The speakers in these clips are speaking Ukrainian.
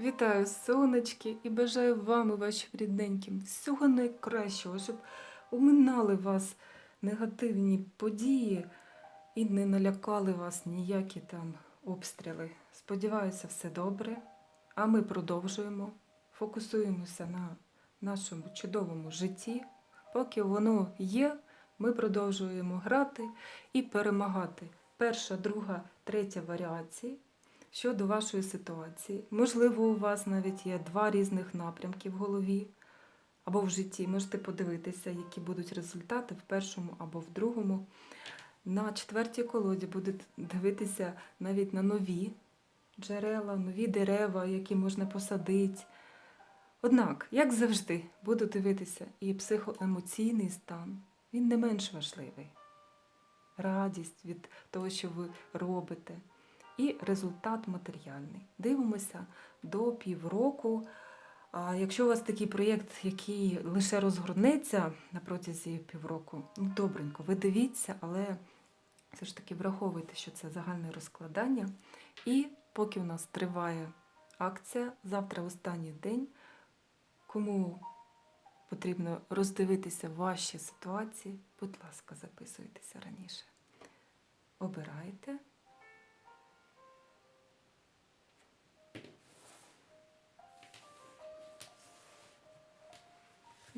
Вітаю, сонечки, і бажаю вам і вашим рідненьким всього найкращого, щоб оминали вас негативні події і не налякали вас ніякі там обстріли. Сподіваюся, все добре. А ми продовжуємо, фокусуємося на нашому чудовому житті. Поки воно є, ми продовжуємо грати і перемагати. Перша, друга, третя варіації щодо вашої ситуації. Можливо, у вас навіть є два різних напрямки в голові або в житті. Можете подивитися, які будуть результати в першому або в другому. На четвертій колоді будете дивитися навіть на нові джерела, нові дерева, які можна посадити. Однак, як завжди, буду дивитися і психоемоційний стан. Він не менш важливий. Радість від того, що ви робите, і результат матеріальний. Дивимося до півроку. Якщо у вас такий проєкт, який лише розгорнеться на протязі півроку, ну добренько, ви дивіться, але все ж таки враховуйте, що це загальне розкладання. І поки у нас триває акція, завтра останній день, кому потрібно роздивитися ваші ситуації, будь ласка, записуйтеся раніше. Обирайте.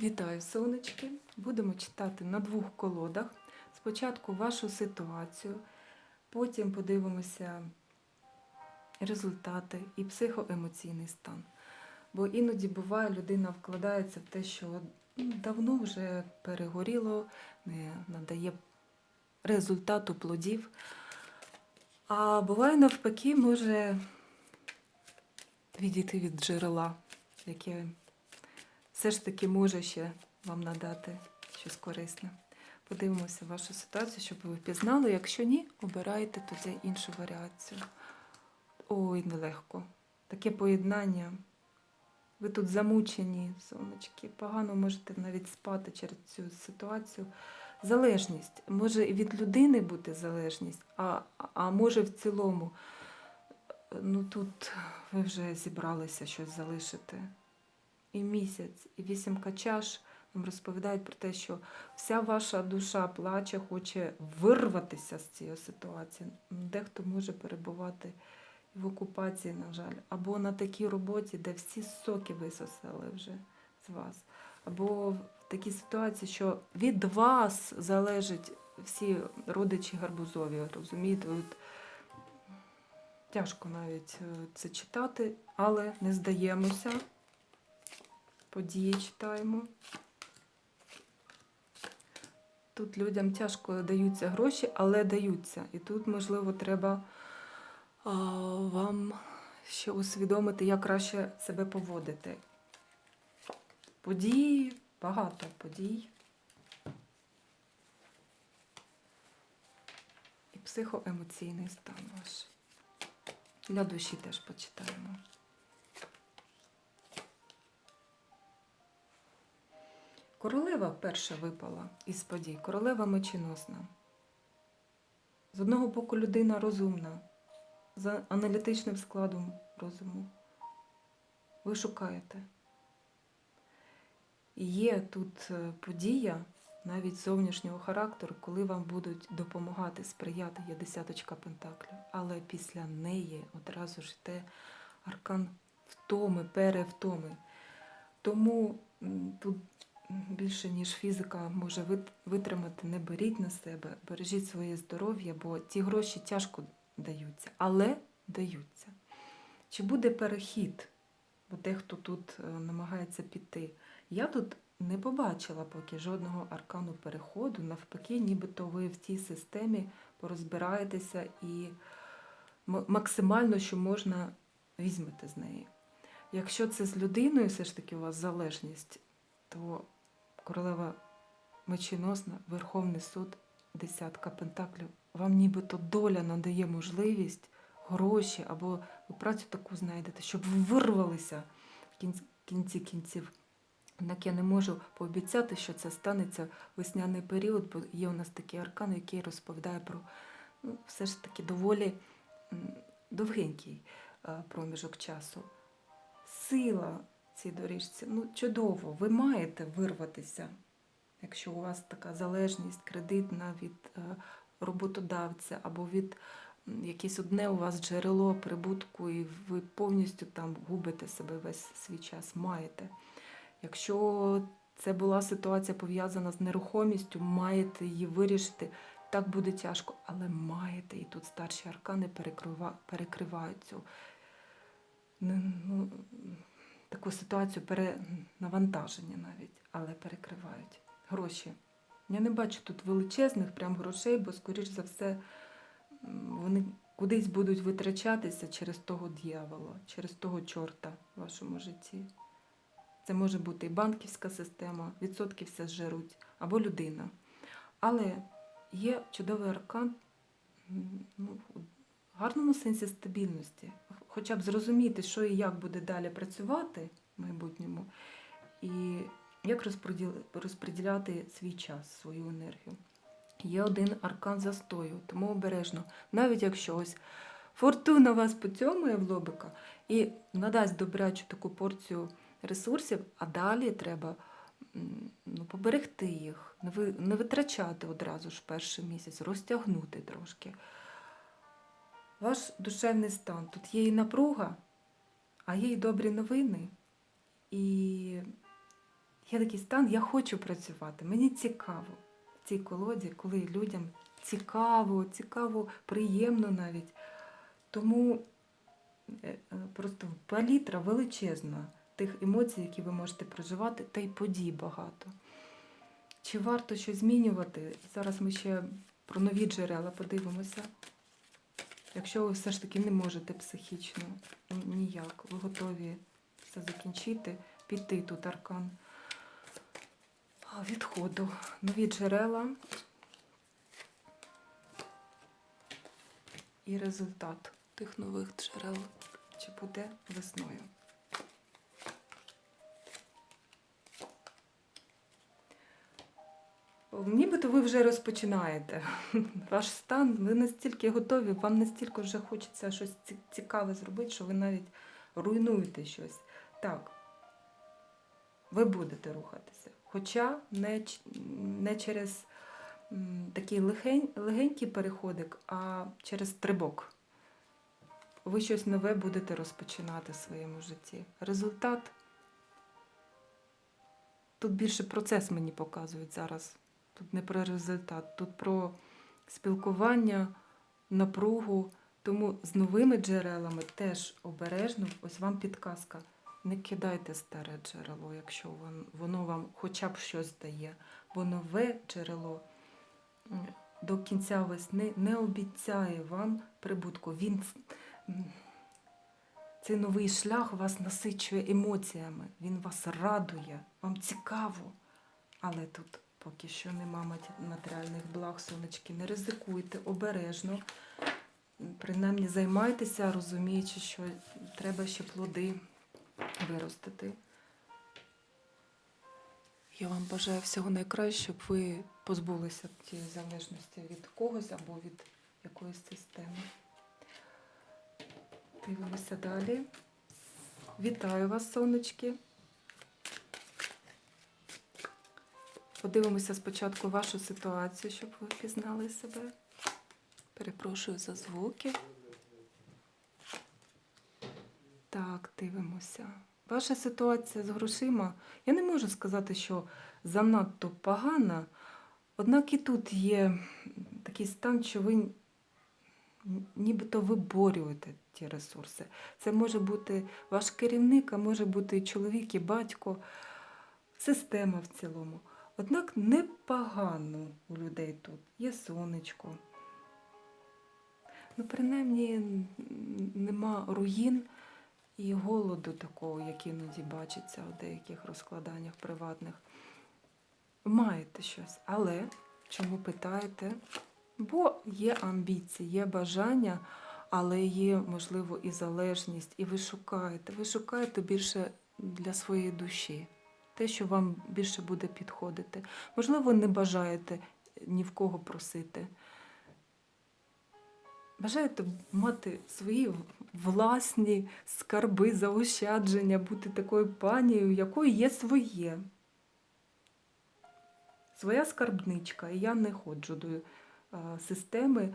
Вітаю, сонечки! Будемо читати на двох колодах. Спочатку вашу ситуацію, потім подивимося результати і психоемоційний стан. Бо іноді буває, людина вкладається в те, що ну, давно вже перегоріло, не надає результату плодів. А буває навпаки, може відійти від джерела, яке все ж таки може ще вам надати щось корисне. Подивимося вашу ситуацію, щоб ви впізнали. Якщо ні, обирайте тоді іншу варіацію. Ой, нелегко. Таке поєднання. Ви тут замучені, сонечки, погано можете навіть спати через цю ситуацію. Залежність. Може від людини бути залежність, а, а може в цілому, ну тут ви вже зібралися щось залишити. І місяць, і вісімка чаш нам розповідають про те, що вся ваша душа плаче, хоче вирватися з цієї ситуації. Дехто може перебувати в окупації, на жаль, або на такій роботі, де всі соки висосали вже з вас, або в такій ситуації, що від вас залежать всі родичі гарбузові. Розумієте, тяжко навіть е, це читати, але не здаємося. Події читаємо. Тут людям тяжко даються гроші, але даються. І тут, можливо, треба а, вам ще усвідомити, як краще себе поводити. Події, багато подій. І психоемоційний стан ваш. Для душі теж почитаємо. Королева перша випала із подій. Королева меченосна. З одного боку людина розумна, за аналітичним складом розуму. Ви шукаєте. Є тут е, подія навіть зовнішнього характеру, коли вам будуть допомагати, сприяти, є десяточка пентаклів. Але після неї одразу ж йде аркан втоми, перевтоми. Тому тут більше, ніж фізика може витримати, не беріть на себе, бережіть своє здоров'я, бо ті гроші тяжко даються, але даються. Чи буде перехід? Бо дехто тут е, намагається піти. Я тут не побачила поки жодного аркану переходу, навпаки, нібито ви в тій системі порозбираєтеся і максимально, що можна, візьмете з неї. Якщо це з людиною, все ж таки у вас залежність, то королева меченосна, Верховний суд, десятка пентаклів, вам нібито доля надає можливість, гроші або ви працю таку знайдете, щоб ви вирвалися в кінці, кінці кінців. Однак я не можу пообіцяти, що це станеться весняний період, бо є у нас такий аркан, який розповідає про ну, все ж таки доволі довгенький е, проміжок часу. сила цій доріжці. Ну, чудово, ви маєте вирватися, якщо у вас така залежність кредитна від е, роботодавця або від якесь одне у вас джерело прибутку, і ви повністю там губите себе весь свій час. Маєте. Якщо це була ситуація пов'язана з нерухомістю, маєте її вирішити. Так буде тяжко, але маєте. І тут старші аркани перекрива, перекривають цю ну, таку ситуацію перенавантаження навіть, але перекривають. Гроші. Я не бачу тут величезних прям грошей, бо, скоріш за все, вони кудись будуть витрачатися через того дьявола, через того чорта в вашому житті. Це може бути і банківська система, відсотки все зжеруть, або людина. Але є чудовий аркан ну, в гарному сенсі стабільності. Хоча б зрозуміти, що і як буде далі працювати в майбутньому, і як розподіл- розподіляти свій час, свою енергію. Є один аркан застою, тому обережно, навіть якщо ось фортуна вас поцьомує в лобика і надасть добрячу таку порцію ресурсів, а далі треба ну, поберегти їх, не витрачати одразу ж перший місяць, розтягнути трошки. Ваш душевний стан. Тут є і напруга, а є і добрі новини. І є такий стан, я хочу працювати, мені цікаво в цій колоді, коли людям цікаво, цікаво, приємно навіть. Тому е, е, просто палітра величезна тих емоцій, які ви можете проживати, та й подій багато. Чи варто щось змінювати? Зараз ми ще про нові джерела подивимося. Якщо ви все ж таки не можете психічно ну, ніяк, ви готові все закінчити, піти тут аркан відходу, нові джерела і результат тих нових джерел, чи буде весною. Нібито ви вже розпочинаєте ваш стан, ви настільки готові, вам настільки вже хочеться щось цікаве зробити, що ви навіть руйнуєте щось. Так, ви будете рухатися. Хоча не, не через такий легень, легенький переходик, а через стрибок. Ви щось нове будете розпочинати в своєму житті. Результат. Тут більше процес мені показують зараз. Тут не про результат, тут про спілкування, напругу. Тому з новими джерелами теж обережно, ось вам підказка. Не кидайте старе джерело, якщо воно вам хоча б щось дає. Бо нове джерело до кінця весни не обіцяє вам прибутку. Він цей новий шлях вас насичує емоціями, він вас радує, вам цікаво. Але тут поки що нема матеріальних благ, сонечки. Не ризикуйте обережно. Принаймні займайтеся, розуміючи, що треба ще плоди виростити. Я вам бажаю всього найкращого, щоб ви позбулися тієї залежності від когось або від якоїсь системи. Дивимося далі. Вітаю вас, сонечки. Подивимося спочатку вашу ситуацію, щоб ви впізнали себе. Перепрошую за звуки. Так, дивимося. Ваша ситуація з грошима. Я не можу сказати, що занадто погана, однак і тут є такий стан, що ви нібито виборюєте ті ресурси. Це може бути ваш керівник, а може бути і чоловік, і батько, система в цілому. Однак непогано у людей тут. Є сонечко. Ну, принаймні, нема руїн і голоду такого, як іноді бачиться у деяких розкладаннях приватних. Маєте щось, але чому питаєте? Бо є амбіції, є бажання, але є, можливо, і залежність, і ви шукаєте. Ви шукаєте більше для своєї душі, те, що вам більше буде підходити. Можливо, не бажаєте ні в кого просити. Бажаєте мати свої власні скарби, заощадження, бути такою панією, якою є своє. Своя скарбничка. І я не ходжу до е, системи.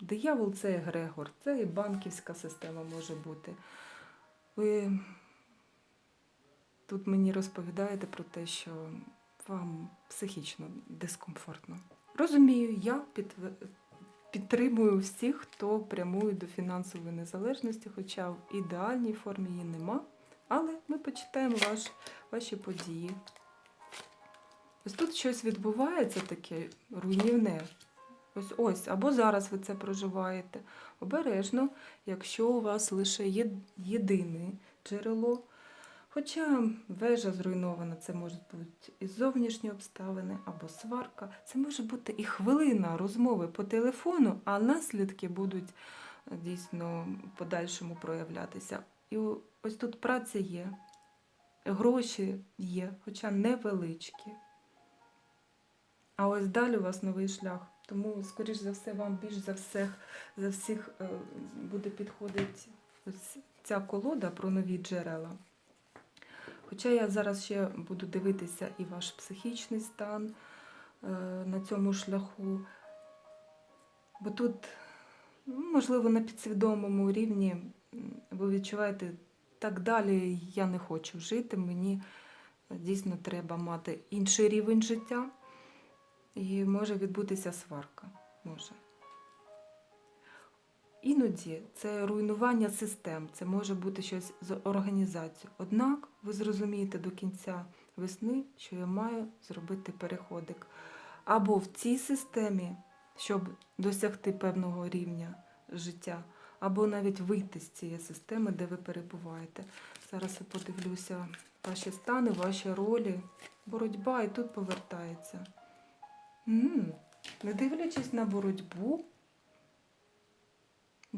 Диявол це егрегор, це і банківська система може бути. Ви тут мені розповідаєте про те, що вам психічно дискомфортно. Розумію, я підтвер- підтримую всіх, хто прямує до фінансової незалежності, хоча в ідеальній формі її нема. Але ми почитаємо ваш, ваші події. Ось тут щось відбувається таке руйнівне. Ось ось, або зараз ви це проживаєте. Обережно, якщо у вас лише єдине джерело. Хоча вежа зруйнована, це можуть бути і зовнішні обставини, або сварка. Це може бути і хвилина розмови по телефону, а наслідки будуть е, дійсно подальшому проявлятися. І ось тут праця є, гроші є, хоча невеличкі. А ось далі у вас новий шлях. Тому, скоріш за все, вам більш за всіх, за всіх е, буде підходити ось ця колода про нові джерела. Хоча я зараз ще буду дивитися і ваш психічний стан е, на цьому шляху. Бо тут, ну, можливо, на підсвідомому рівні ви відчуваєте, так далі я не хочу жити, мені е, дійсно треба мати інший рівень життя. І може відбутися сварка. Може. Іноді це руйнування систем, це може бути щось з організацією. Однак ви зрозумієте до кінця весни, що я маю зробити переходик. Або в цій системі, щоб досягти певного рівня життя, або навіть вийти з цієї системи, де ви перебуваєте. Зараз я подивлюся ваші стани, ваші ролі. Боротьба і тут повертається. М, Не дивлячись на боротьбу,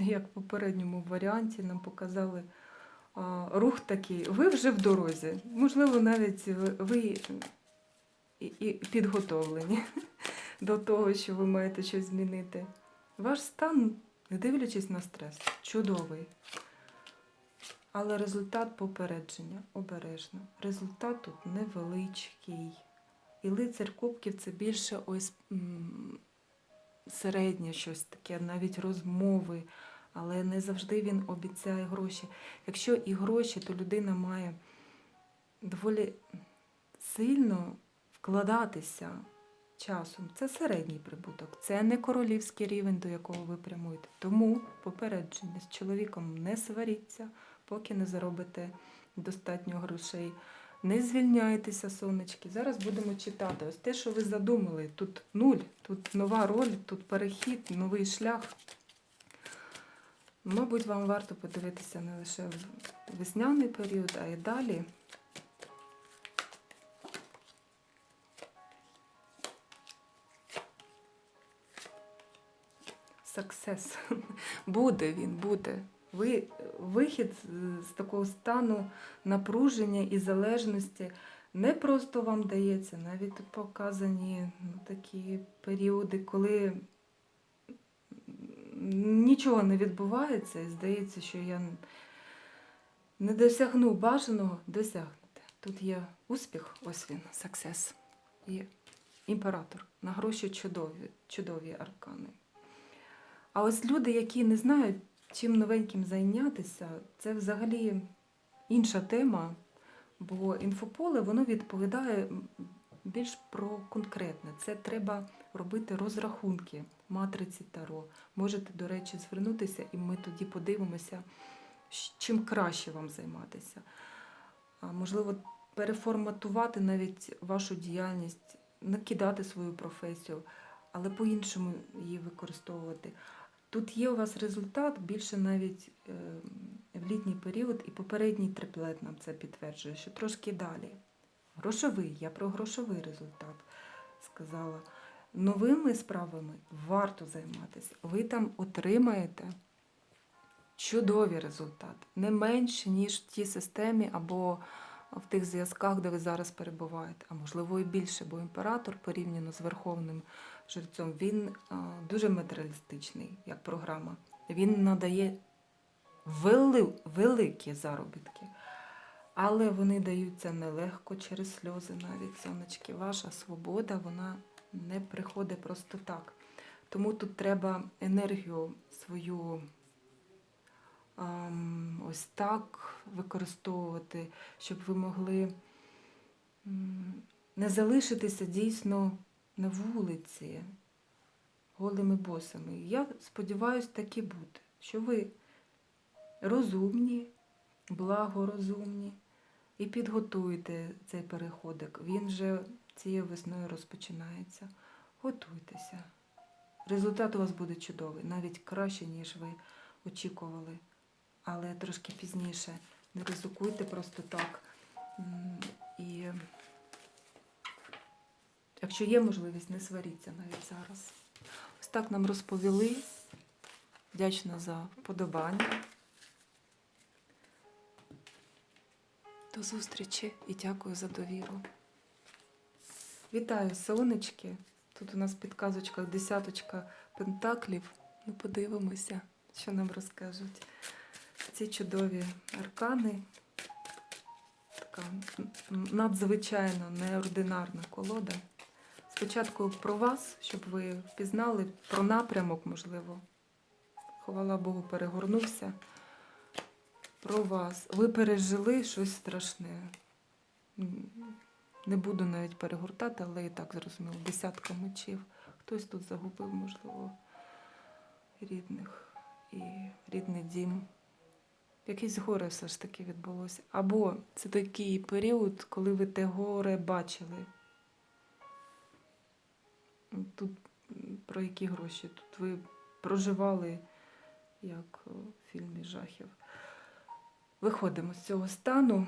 як в попередньому варіанті нам показали рух такий, ви вже в дорозі. Можливо, навіть ви, і, підготовлені до того, що ви маєте щось змінити. Ваш стан, не дивлячись на стрес, чудовий. Але результат попередження обережно. Результат тут невеличкий. І лицар кубків це більше ось середнє щось таке, навіть розмови, але не завжди він обіцяє гроші. Якщо і гроші, то людина має доволі сильно вкладатися часом. Це середній прибуток, це не королівський рівень, до якого ви прямуєте. Тому попередження з чоловіком не сваріться, поки не заробите достатньо грошей. Не звільняйтеся, сонечки. Зараз будемо читати. Ось те, що ви задумали. Тут нуль, тут нова роль, тут перехід, новий шлях. Мабуть, вам варто подивитися не лише в весняний період, а й далі. Саксес. Буде він, буде. Ви, вихід з- такого стану напруження і залежності не просто вам дається, навіть показані ну, такі періоди, коли нічого не відбувається, і здається, що я не досягну бажаного, досягнете. Тут є успіх, ось він, саксес. І імператор. На гроші чудові, чудові аркани. А ось люди, які не знають, чим новеньким зайнятися, це взагалі інша тема, бо інфополе воно відповідає більш про конкретне. Це треба робити розрахунки матриці Таро. Можете, до речі, звернутися, і ми тоді подивимося, чим краще вам займатися. Можливо, переформатувати навіть вашу діяльність, накидати свою професію, але по-іншому її використовувати. Тут є у вас результат більше навіть е, в літній період, і попередній триплет нам це підтверджує, що трошки далі. Грошовий, я про грошовий результат сказала. Новими справами варто займатися. Ви там отримаєте чудовий результат, не менше, ніж в тій системі або в тих зв'язках, де ви зараз перебуваєте, а можливо і більше, бо імператор порівняно з верховним жрецом, він дуже матеріалістичний як програма. Він надає вели, великі заробітки. Але вони даються нелегко через сльози навіть сонечки. Ваша свобода, вона не приходить просто так. Тому тут треба енергію свою ось так використовувати, щоб ви могли не залишитися дійсно на вулиці голими босами. Я сподіваюся, так і буде, що ви розумні, благорозумні і підготуйте цей переходик. Він вже цією весною розпочинається. Готуйтеся. Результат у вас буде чудовий, навіть краще, ніж ви очікували. Але трошки пізніше. Не ризикуйте просто так. І якщо є можливість, не сваріться навіть зараз. Ось так нам розповіли. Вдячна за вподобання. До зустрічі і дякую за довіру. Вітаю, сонечки. Тут у нас в підказочках десяточка пентаклів. Ну, подивимося, що нам розкажуть. Ці чудові аркани. Така надзвичайно неординарна колода. Спочатку про вас, щоб ви впізнали про напрямок, можливо. Хвала Богу, перегорнувся. Про вас. Ви пережили щось страшне. Не буду навіть перегортати, але і так зрозуміло. Десятка мечів. Хтось тут загубив, можливо, рідних і рідний дім. Якесь горе все ж таки відбулося. Або це такий період, коли ви те горе бачили. Тут про які гроші? Тут ви проживали, як в фільмі жахів. Виходимо з цього стану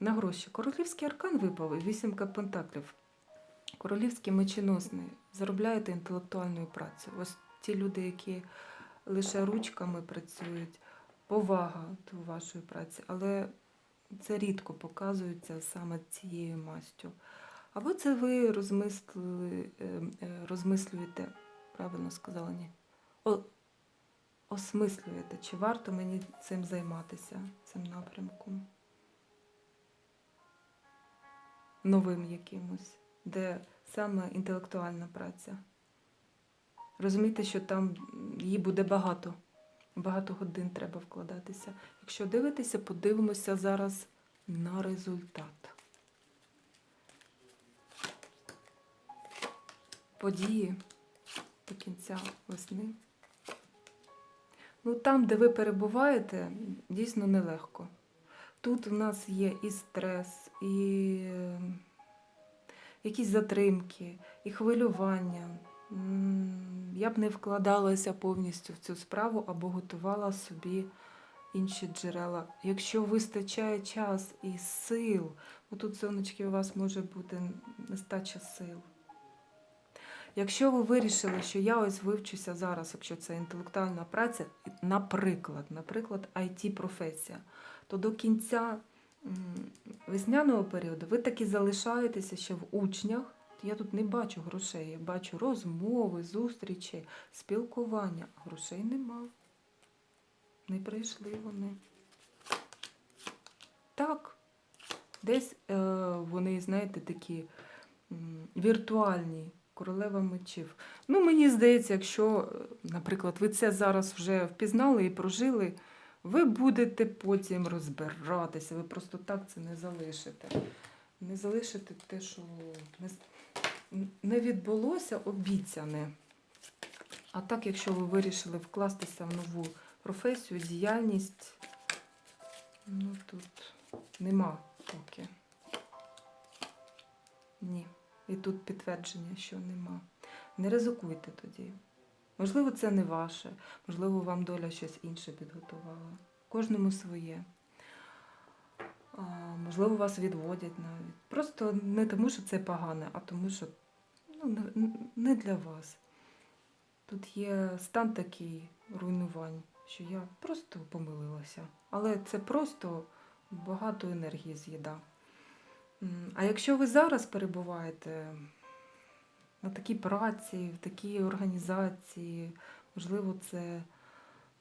на гроші. Королівський аркан випав і вісімка пентаклів. Королівський меченосний. Заробляєте інтелектуальною працею. Ось ті люди, які лише ручками працюють, повага до вашої праці, але це рідко показується саме цією мастю. Або це ви розмислили, е, е, розмислюєте, правильно сказала, ні. О, осмислюєте, чи варто мені цим займатися, цим напрямком. Новим якимось, де саме інтелектуальна праця. Розумієте, що там її буде багато. Багато годин треба вкладатися. Якщо дивитися, подивимося зараз на результат. Події до кінця весни. Ну, там, де ви перебуваєте, дійсно нелегко. Тут у нас є і стрес, і е, якісь затримки, і хвилювання. Я б не вкладалася повністю в цю справу або готувала собі інші джерела. Якщо вистачає час і сил, тут сонечки у вас може бути нестача сил. Якщо ви вирішили, що я ось вивчуся зараз, якщо це інтелектуальна праця, наприклад, наприклад, it професія, то до кінця весняного періоду ви таки залишаєтеся ще в учнях. Я тут не бачу грошей, я бачу розмови, зустрічі, спілкування. Грошей нема. Не прийшли вони. Так, десь е, вони, знаєте, такі віртуальні, королева мечів. Ну, мені здається, якщо, е, наприклад, ви це зараз вже впізнали і прожили, ви будете потім розбиратися, ви просто так це не залишите. Не залишите те, що не, відбулося, обіцяне. А так, якщо ви вирішили вкластися в нову професію, діяльність, ну тут нема поки. Ні. І тут підтвердження, що нема. Не ризикуйте тоді. Можливо, це не ваше, можливо, вам доля щось інше підготувала. Кожному своє. А, можливо, вас відводять навіть. Просто не тому, що це погане, а тому, що ну, не- для вас. Тут є стан такий руйнувань, що я просто помилилася. Але це просто багато енергії з'їда. А якщо ви зараз перебуваєте на такій праці, в такій організації, можливо, це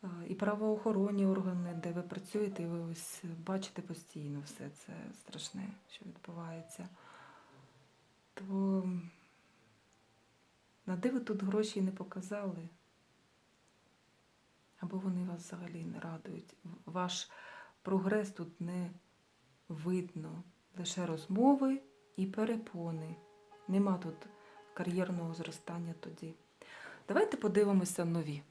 е, і правоохоронні органи, де ви працюєте, і ви ось бачите постійно все це страшне, що відбувається, то на де ви тут гроші не показали? Або вони вас взагалі не радують. Ваш прогрес тут не видно. Лише розмови і перепони. Нема тут кар'єрного зростання тоді. Давайте подивимося нові.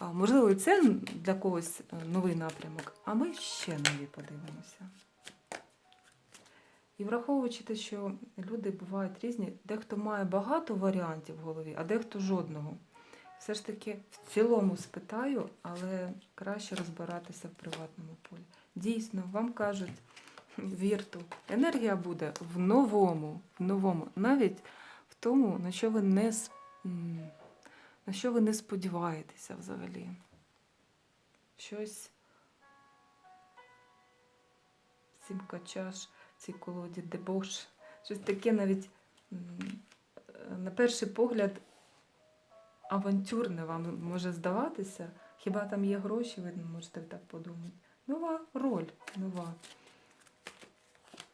Можливо, це для когось новий напрямок, а ми ще нові подивимося. І враховуючи те, що люди бувають різні, дехто має багато варіантів в голові, а дехто жодного. Все ж таки в цілому спитаю, але краще розбиратися в приватному полі. Дійсно, вам кажуть, вірту, енергія буде в новому, в новому, навіть в тому, на що ви не, на що ви не сподіваєтеся взагалі. Щось сімка чаш, цій колоді дебош, щось таке навіть е, на перший погляд авантюрне вам може здаватися. Хіба там є гроші, ви можете так подумати. Нова роль, нова.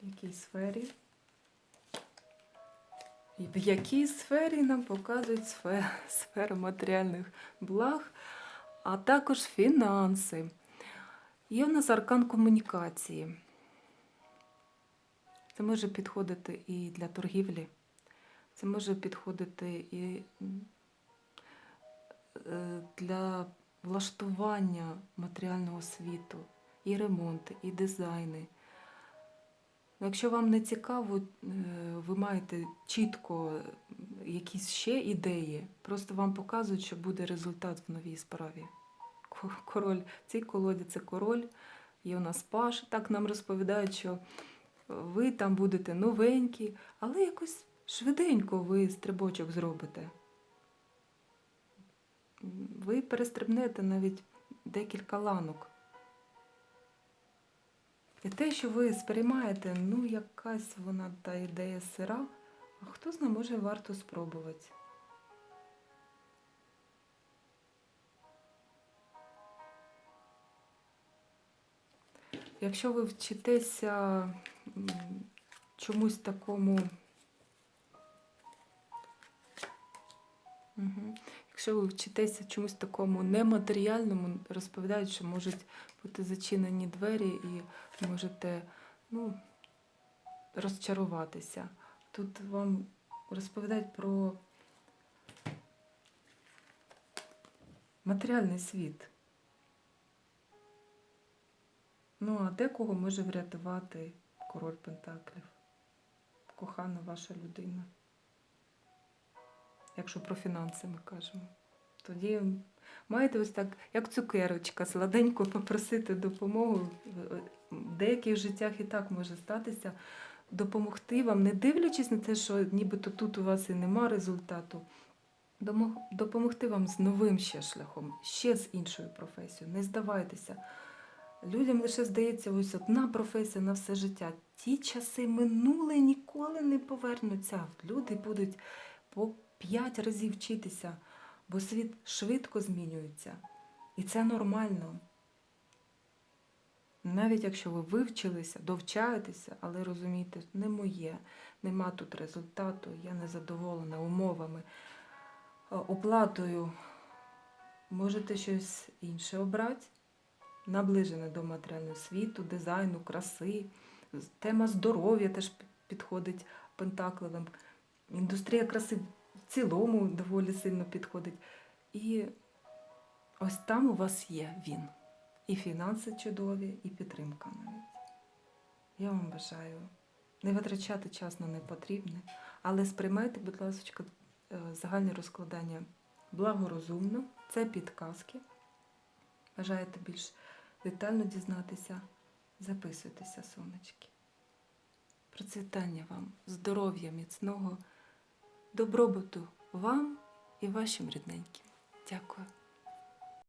В якій сфері? І в якій сфері нам показують сферу, сферу матеріальних благ, а також фінанси. Є в нас аркан комунікації. Це може підходити і для торгівлі, це може підходити і е, для влаштування матеріального світу, і ремонти, і дизайни. Ну, Якщо вам не цікаво, е, ви маєте чітко якісь ще ідеї, просто вам показують, що буде результат в новій справі. Король в цій колоді це король, є у нас паш. Так нам розповідають, що ви там будете новенькі, але якось швиденько ви стрибочок зробите. Ви перестрибнете навіть декілька ланок. І те, що ви сприймаєте, ну якась вона та ідея сира, а хто знає, може варто спробувати. Якщо ви вчитеся чомусь такому. Якщо ви вчитеся чомусь такому нематеріальному, розповідають, що можуть бути зачинені двері і можете ну, розчаруватися. Тут вам розповідають про матеріальний світ. Ну, а декого може врятувати король Пентаклів, кохана ваша людина. Якщо про фінанси ми кажемо. Тоді маєте ось так, як цукерочка, сладенько попросити допомогу. В деяких життях і так може статися, допомогти вам, не дивлячись на те, що нібито тут у вас і нема результату. Допомогти вам з новим ще шляхом, ще з іншою професією. Не здавайтеся. Людям лише здається, ось одна професія на все життя. Ті часи минули ніколи не повернуться. Люди будуть по п'ять разів вчитися, бо світ швидко змінюється. І це нормально. Навіть якщо ви вивчилися, довчаєтеся, але розумієте, не моє, нема тут результату, я не задоволена умовами, е, оплатою. Можете щось інше обрати, наближене до матеріального світу, дизайну, краси. Тема здоров'я теж підходить пентакливим. Індустрія краси в цілому доволі сильно підходить. І ось там у вас є він. І фінанси чудові, і підтримка навіть. Я вам бажаю не витрачати час на непотрібне, але сприймайте, будь ласка, е, загальне розкладання благорозумно, це підказки. Бажаєте більш детально дізнатися, записуйтеся, сонечки. Процвітання вам, здоров'я міцного, добробуту вам і вашим рідненьким. Дякую.